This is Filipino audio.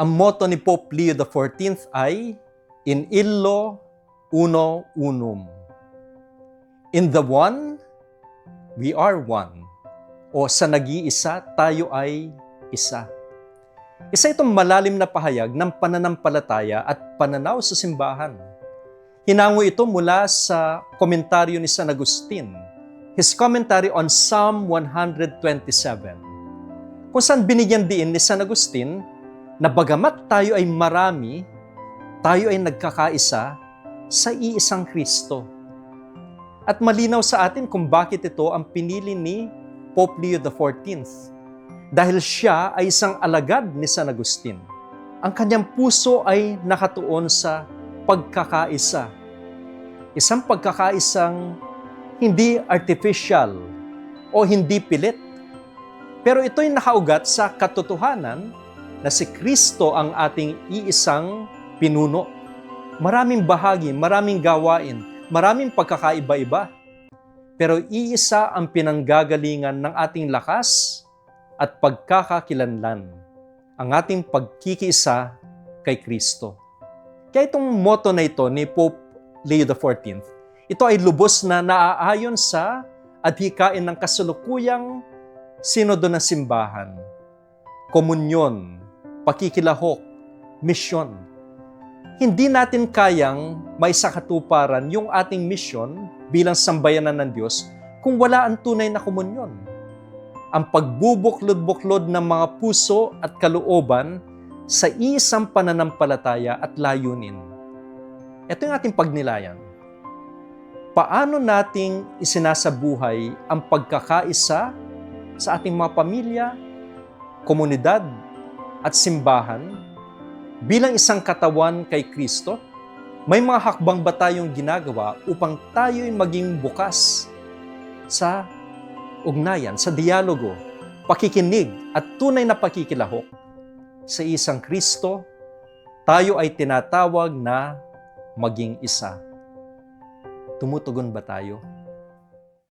Ang motto ni Pope Leo XIV ay In illo uno unum. In the one, we are one. O sa nag-iisa, tayo ay isa. Isa itong malalim na pahayag ng pananampalataya at pananaw sa simbahan. Hinango ito mula sa komentaryo ni San Agustin, his commentary on Psalm 127, kung saan binigyan din ni San Agustin na bagamat tayo ay marami, tayo ay nagkakaisa sa iisang Kristo. At malinaw sa atin kung bakit ito ang pinili ni Pope Leo XIV. Dahil siya ay isang alagad ni San Agustin. Ang kanyang puso ay nakatuon sa pagkakaisa. Isang pagkakaisang hindi artificial o hindi pilit. Pero ito'y nakaugat sa katotohanan na si Kristo ang ating iisang pinuno. Maraming bahagi, maraming gawain, maraming pagkakaiba-iba. Pero iisa ang pinanggagalingan ng ating lakas at pagkakakilanlan, ang ating pagkikiisa kay Kristo. Kaya itong motto na ito ni Pope Leo XIV, ito ay lubos na naaayon sa adhikain ng kasalukuyang sinodo ng simbahan, komunyon, pakikilahok, misyon. Hindi natin kayang may sakatuparan yung ating misyon bilang sambayanan ng Diyos kung wala ang tunay na komunyon. Ang pagbubuklod-buklod ng mga puso at kalooban sa isang pananampalataya at layunin. Ito yung ating pagnilayan. Paano nating isinasabuhay ang pagkakaisa sa ating mga pamilya, komunidad, at simbahan bilang isang katawan kay Kristo? May mga hakbang ba tayong ginagawa upang tayo'y maging bukas sa ugnayan, sa dialogo, pakikinig at tunay na pakikilahok sa isang Kristo, tayo ay tinatawag na maging isa. Tumutugon ba tayo?